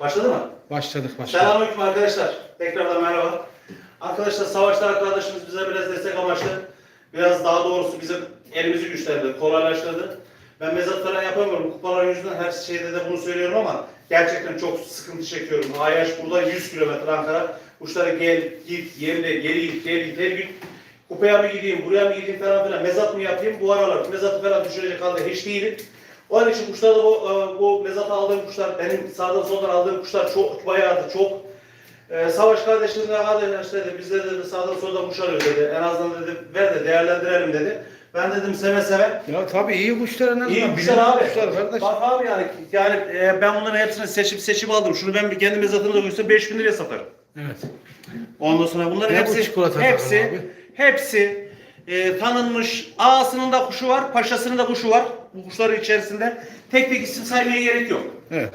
Başladı mı? Başladık başladık. Selamünaleyküm arkadaşlar. Tekrardan merhaba. Arkadaşlar Savaşlar arkadaşımız bize biraz destek amaçlı. Biraz daha doğrusu bizim elimizi güçlendirdi, kolaylaştırdı. Ben mezat falan yapamıyorum. Kupalar yüzünden her şeyde de bunu söylüyorum ama gerçekten çok sıkıntı çekiyorum. Ayaş burada 100 kilometre Ankara. Kuşlara gel, git, yerine, geri git, geri git, her gün kupaya mı gideyim, buraya mı gideyim falan filan, mezat mı yapayım? Bu aralar mezatı falan düşürecek halde hiç değilim. Onun için kuşlarda bu, e, bu mezata aldığım kuşlar, benim sağdan soldan aldığım kuşlar çok, bayağı da çok. Ee, Savaş kardeşim de arkadaşlar dedi, bizde dedi sağdan soldan kuş arıyor dedi. En azından dedi, ver de değerlendirelim dedi. Ben dedim seve seve. Ya tabii iyi kuşlar en azından. İyi kuşlar abi. Kuşlar kardeş. Bak abi yani, yani e, ben bunların hepsini seçip seçip aldım. Şunu ben bir kendi mezatımda da görsem 5000 liraya satarım. Evet. Ondan sonra bunların Ne hepsi, hepsi, hepsi e, tanınmış. Ağasının da kuşu var, paşasının da kuşu var. Bu kuşların içerisinde. Tek tek isim saymaya gerek yok. Evet.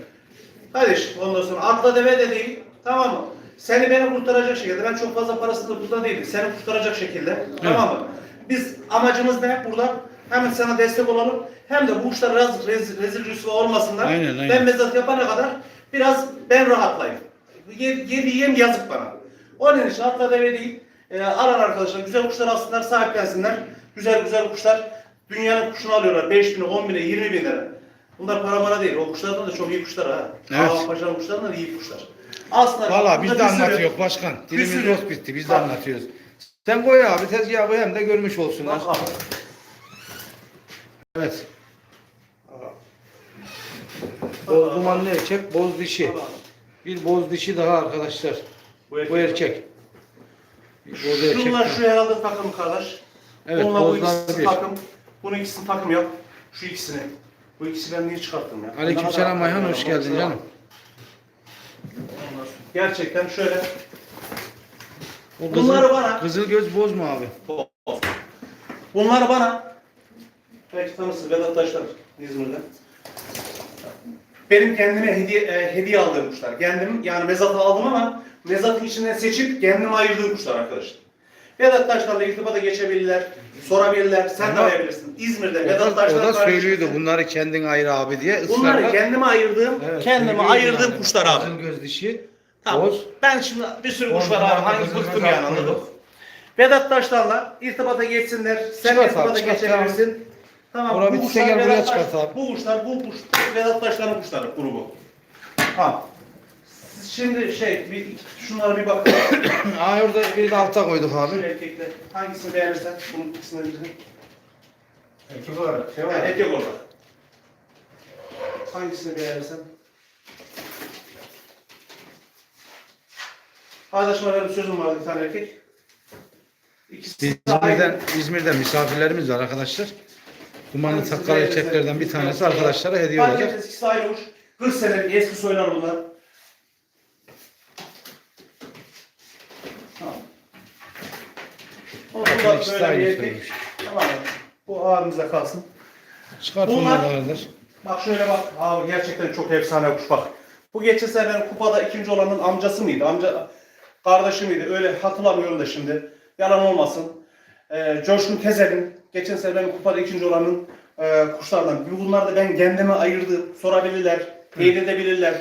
Kardeş ondan sonra atla deve de değil. Tamam mı? Seni beni kurtaracak şekilde. Ben çok fazla parasını da burada değilim. Seni kurtaracak şekilde. Tamam mı? Biz amacımız ne burada? Hem sana destek olalım hem de bu işler rezil, rezil, rezil rüsva olmasınlar. Aynen, aynen. Ben mezat yapana kadar biraz ben rahatlayayım. Yedi yedi yem yazık bana. Onun için atla deve değil. E, aran arkadaşlar güzel kuşlar alsınlar, sahiplensinler. Güzel güzel kuşlar. Dünyanın kuşunu alıyorlar. 5 bin, 10 bin, 20 bin lira. Bunlar para mara değil. O kuşlardan da çok iyi kuşlar ha. Evet. Ağa Paşa'nın kuşlarından da iyi kuşlar. Aslında Valla biz de anlatıyoruz başkan. Dilimiz yok bitti. Biz de Bak. anlatıyoruz. Sen koy abi tezgaha koy hem de görmüş olsunlar. Bak abi. Evet. Boz dumanlı erkek, boz dişi. Bir boz dişi daha arkadaşlar. Bu erkek. Boz erkek. Şunlar şu herhalde takım kardeş. Evet, Bununla bu bozlar ikisi bir. takım. Bunun ikisini takım yap. Şu ikisini. Bu ikisi ben niye çıkarttım ya? Aleykümselam Bunlar da- Ayhan hoş geldin canım. Gerçekten şöyle. O Bunları bana- Kızıl göz boz mu abi? Bunları bana belki tanırsınız Vedat Taşlar İzmir'de. Benim kendime hediye, e, hediye aldığım kuşlar. Kendim yani mezatı aldım ama mezatın içinden seçip kendime ayırdığım kuşlar arkadaşlar. Vedat Taşlar'la irtibata geçebilirler, sorabilirler. Sen de Ama- arayabilirsin. İzmir'de Vedat da, o Taşlar da söylüyordu bunları kendin ayrı abi diye. Bunları ısrarla. kendime ayırdığım, Evet, kendime söylüyordu ayırdığım yani. kuşlar abi. Kızıl göz dişi, Tamam. boz. Ben şimdi bir sürü kuş var abi. bıktım göz yani aklı anladın. yok. Vedat Taşlar'la irtibata geçsinler. Sen Çıkart abi, irtibata çıkart, geçebilirsin. Tamam. Ora bu bitse kuşlar gel buraya Vedat çıkart Taş- abi. Bu kuşlar, bu kuş Vedat Taşlar'ın kuşları grubu. Tamam. Şimdi şey, bir, şunlara bir bakın. Aa orada bir de alta koyduk Şu abi. erkekle hangisini beğenirsen bunun ikisinden birini. Erkek olarak. Şey Ha, erkek orada. Hangisini beğenirsen. Arkadaşıma benim sözüm vardı bir tane erkek. İkisi de İzmir'den. İzmir'den misafirlerimiz var arkadaşlar. Takkalı beğenirsen. erkeklerden bir tanesi arkadaşlara hediye olacak. aynı kuş. 40 senelik eski soylar bunlar. Tamam. O Bakın da ikisi de böyle bir. Tamam. Bu ağrımıza kalsın. Çıkart Bunlar- bunları kardeş. Bak şöyle bak. Abi gerçekten çok efsane kuş bak. Bu geçen sene kupada ikinci olanın amcası mıydı? Amca kardeşi miydi? Öyle hatırlamıyorum da şimdi. Yalan olmasın. Ee, Coşkun Tezel'in geçen sene benim kupada ikinci olanın e, kuşlardan. Bunlar da ben kendime ayırdığım, sorabilirler, teyit edebilirler.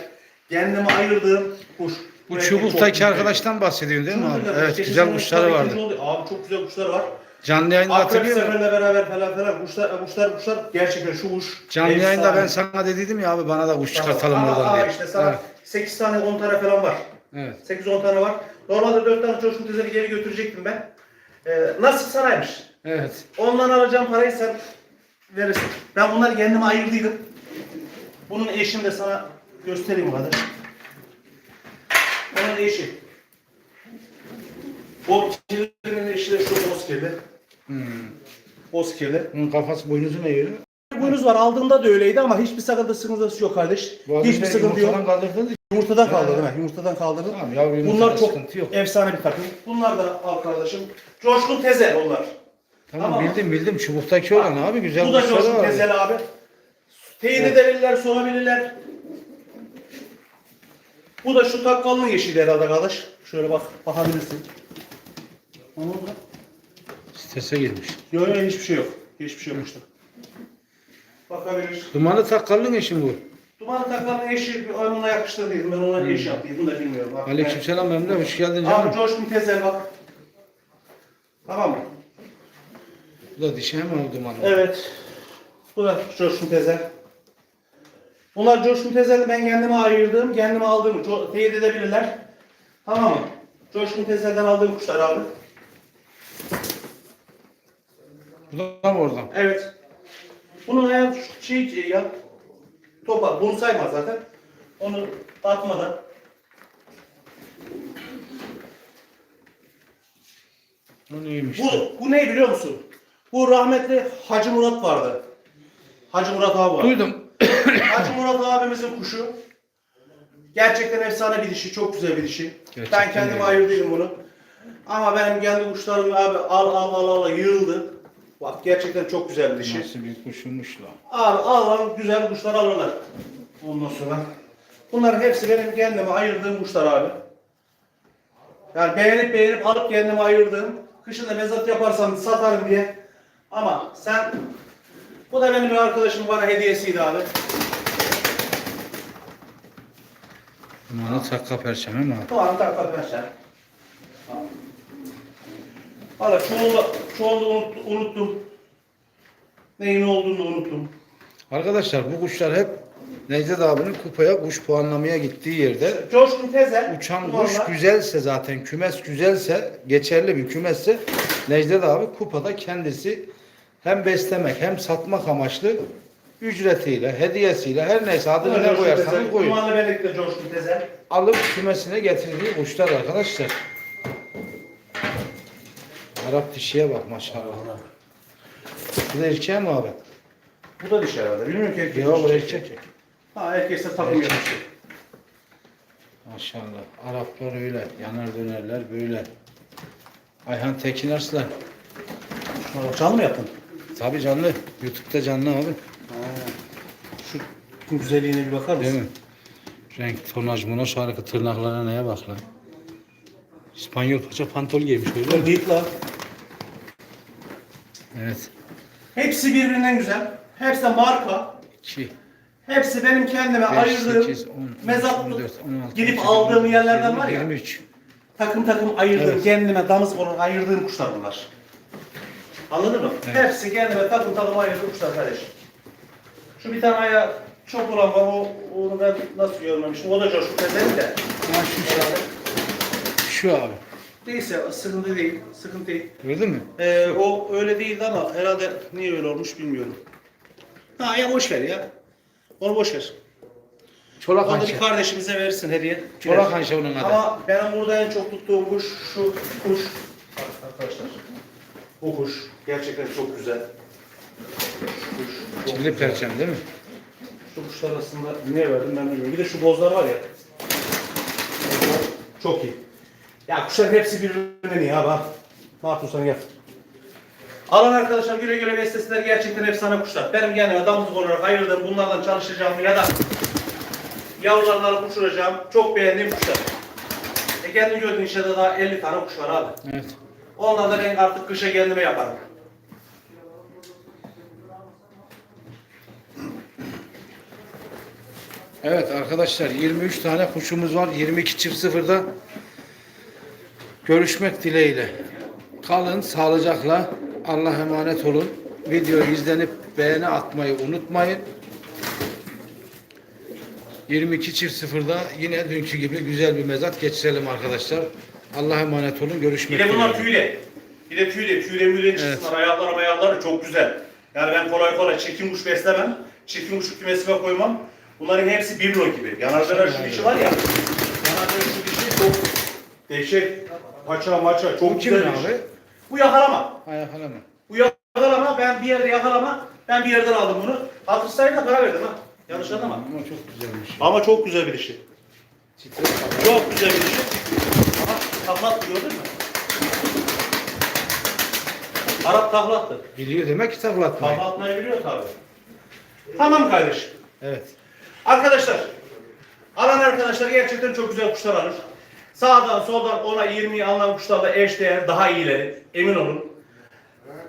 Kendime ayırdığım kuş. Bu çok çubuktaki arkadaştan bahsediyorsun değil mi abi? güzel. Evet Geçen güzel sene kuşları kupada vardı. ikinci oldu. Abi çok güzel kuşları var. Canlı yayında Akrep hatırlıyor musun? seferle beraber falan falan kuşlar, kuşlar, kuşlar gerçekten şu kuş. Canlı efsane. yayında ben sana dediydim ya abi bana da kuş çıkartalım buradan ama diye. işte sana Evet. 8 tane 10 tane falan var. evet. 8-10 tane var. Normalde 4 tane çocuğun tezeri geri götürecektim ben. Ee, nasip sanaymış. Evet. Ondan alacağım parayı sen verirsin. Ben bunları kendime ayırdıydım. Bunun eşini de sana göstereyim kardeş. Onun eşi. O kirlinin eşi de şu boz kirli. Hmm. Boz kirli. Bunun kafası boynuzu ne yeri? Boynuz var aldığında da öyleydi ama hiçbir sıkıntısı yok kardeş. Hiçbir sıkıntı yok. kaldırdın. Yumurtadan kaldırdı değil mi? Yumurtadan kaldırdı. Tamam yavru Bunlar çok yok. efsane bir takım. Bunlar da al kardeşim. Coşkun Tezel onlar. Tamam, Tamam. bildim bildim. Çubuktaki olan abi güzel Bu da kuşları Coşkun var. Abi. Teyit edebilirler, sorabilirler. Bu da şu takkalının yeşili herhalde kardeş. Şöyle bak, bakabilirsin. Ne oldu? Strese girmiş. Yok yok hiçbir şey yok. Hiçbir şey yok işte. Bakabilir. Dumanlı takkalının eşi mi bu? Duman takanın eşi, ben ona yakıştırdıydım. Ben ona eş yaptıydım da bilmiyorum. Bak, Aleykümselam Memduh hoş geldin ben- Abi canım. coşkun tezel bak. Tamam mı? Bu da dişi hem oldu dumanlı. Evet. Bu da coşkun tezel. Bunlar coşkun tezel ben kendime ayırdığım, kendime aldığım, teyit edebilirler. Tamam mı? Coşkun tezelden aldığım kuşlar abi. Buradan mı oradan? Evet. Bunun ayağı şu şey ya. Topal. Bunu sayma zaten. Onu atmadan. O neymiş? Bu, bu ne biliyor musun? Bu rahmetli Hacı Murat vardı. Hacı Murat abi var. Duydum. Hacı Murat abimizin kuşu. Gerçekten efsane bir dişi. Çok güzel bir dişi. Gerçekten ben kendime öyle. ayırdıydım bunu. Ama benim kendi kuşlarım abi al al al al yığıldı. Bak gerçekten çok güzel bir dişi. Nasıl bir kuşumuş lan. Al al al güzel kuşlar alırlar. Ondan sonra. Bunların hepsi benim kendime ayırdığım kuşlar abi. Yani beğenip beğenip alıp kendime ayırdığım. Kışın da mezat yaparsam satarım diye. Ama sen bu da benim arkadaşım bana hediyesiydi abi. Dumanı takka perçeme mi abi? Tamam tak arkadaşlar. Valla çoğunu, çoğunu unut, unuttum. Neyin olduğunu unuttum. Arkadaşlar bu kuşlar hep Necdet abinin kupaya kuş puanlamaya gittiği yerde Coşkun Tezel. uçan kuş güzelse zaten kümes güzelse geçerli bir kümesse Necdet abi kupada kendisi hem beslemek hem satmak amaçlı ücretiyle, hediyesiyle her neyse adını ne koyarsanız koyun. Dumanlı Benek'te Coşkun Tezel. Alıp kümesine getirdiği kuşlar arkadaşlar. Arap dişiye bak maşallah. Bu da erkeğe mi abi? Bu da dişi herhalde. Bilmiyorum ki erkek. Dişi. erkek. Ha erkekse takım yapmış. Maşallah. Araplar öyle. Yanar dönerler böyle. Ayhan Tekin Arslan. Şuna mı yaptın? Tabi canlı. Youtube'da canlı abi. Şu güzelliğine bir bakar Değil mısın? mi? Renk, tonaj, monaj harika. Tırnaklara neye bak lan. İspanyol paça pantol giymiş öyle mi? değil lan. Evet. Hepsi birbirinden güzel. Hepsi de marka. 2, Hepsi benim kendime 5, ayırdığım 8, 10, 14, mezat 16, gidip 17, aldığım 18, yerlerden var ya. 23. takım takım ayırdığım, Evet. kendime damız olarak ayırdığım kuşlar bunlar. Anladın mı? Evet. Hepsi kendime takım takım ayırdığım kuşlar kardeşim. Şu bir tane ayağı çok olan var, o, onu ben nasıl görmemişim. O da coşku tezelim de. Ha şu şey. Şu abi. Değilse sıkıntı değil, sıkıntı değil. Gördün mü? Ee, o öyle değildi ama herhalde niye öyle olmuş bilmiyorum. Ha ya boş ver ya. Onu boş ver. Çolak Onu da hançer. bir kardeşimize verirsin hediye. Çolak hançer onun adı. Ama benim burada en çok tuttuğum kuş şu kuş. Arkadaşlar. Bu kuş gerçekten çok güzel. Kuş. çok Çivili güzel. perçem değil mi? Şu kuşlar arasında niye verdim ben bilmiyorum. Bir de şu bozlar var ya. Bozlar Çok iyi. Ya kuşların hepsi birbirinden iyi bak. Ne yapıyorsan yap. Alan arkadaşlar güle güle beslesinler gerçekten efsane kuşlar. Benim kendime damızlık olarak ayırdığım bunlardan çalışacağım ya da yavrularını alıp uçuracağım. Çok beğendiğim kuşlar. E kendin gördüğün işte daha 50 tane kuş var abi. Evet. Onlardan ben artık kışa kendime yaparım. Evet arkadaşlar 23 tane kuşumuz var. 22 çift sıfırda görüşmek dileğiyle. Kalın sağlıcakla. Allah emanet olun. Videoyu izlenip beğeni atmayı unutmayın. 22 çift sıfırda yine dünkü gibi güzel bir mezat geçirelim arkadaşlar. Allah emanet olun. Bir Görüşmek de bunlar tüyle. Bir de tüyle. Tüyle müyle çıksınlar. Ayakları ayakları çok güzel. Yani ben kolay kolay çirkin kuş beslemem. Çirkin kuşu kümesime koymam. Bunların hepsi biblo gibi. Yanardalar şu dişi var ya. Yanardalar şu dişi çok dehşet. Paça maça çok Bu güzel abi? Bu yakalama. Ayak alama. Bu yakalama ben bir yerde yakalama. Ben bir yerden aldım bunu. Hatır sayıyla para verdim ha. Yanlış anlama. Ama çok güzelmiş. Ama çok güzel bir dişi. Çok güzel bir dişi. Ama taklattı gördün mü? Arap taklattı. Biliyor demek ki taklatmayı. Kafa atmayı biliyor tabi. Tamam kardeşim. Evet. Arkadaşlar, alan arkadaşlar gerçekten çok güzel kuşlar alır. Sağdan soldan ona 20'yi alınan kuşlarla eşdeğer daha iyileri emin olun.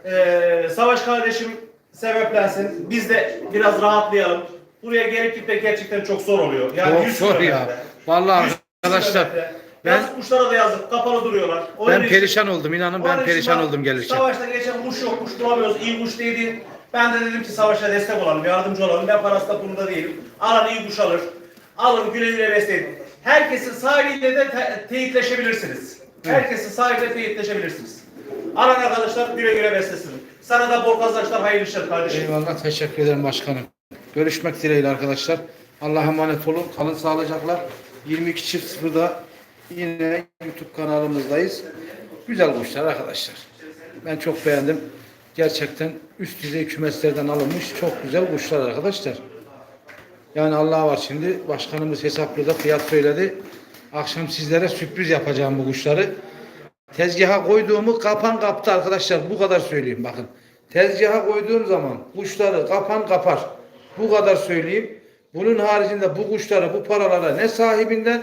Ee, Savaş kardeşim sebeplensin. Biz de biraz rahatlayalım. Buraya gelip gitmek gerçekten çok zor oluyor. Yani Çok 100 zor ya. Vallahi 100 arkadaşlar kilometre. Ben Yazık kuşlara da yazık. Kapalı duruyorlar. Onun ben için- perişan oldum inanın ben perişan bak, oldum gelirken. Savaşta geçen kuş yok, kuş bulamıyoruz. İyi kuş değildi. Ben de dedim ki savaşa destek olalım, yardımcı olalım. Ben parası da bunu da değilim. Alan iyi kuş alır. Alın güle güle besleyin. Herkesin sahibiyle de te- teyitleşebilirsiniz. Herkesin sahibiyle teyitleşebilirsiniz. Alan arkadaşlar güle güle beslesin. Sana da bol kazançlar, hayırlı işler kardeşim. Eyvallah teşekkür ederim başkanım. Görüşmek dileğiyle arkadaşlar. Allah'a emanet olun. Kalın sağlıcakla. 22 çift sıfırda yine YouTube kanalımızdayız. Güzel kuşlar arkadaşlar. Ben çok beğendim. Gerçekten üst düzey kümeslerden alınmış çok güzel kuşlar arkadaşlar. Yani Allah var şimdi. Başkanımız hesapladı, fiyat söyledi. Akşam sizlere sürpriz yapacağım bu kuşları. Tezgaha koyduğumu kapan kaptı arkadaşlar. Bu kadar söyleyeyim bakın. Tezgaha koyduğum zaman kuşları kapan kapar. Bu kadar söyleyeyim. Bunun haricinde bu kuşları bu paralara ne sahibinden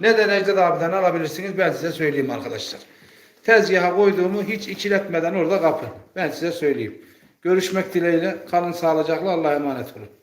ne de Necdet abiden alabilirsiniz. Ben size söyleyeyim arkadaşlar. Tezgaha koyduğumu hiç ikiletmeden orada kapın. Ben size söyleyeyim. Görüşmek dileğiyle. Kalın sağlıcakla. Allah'a emanet olun.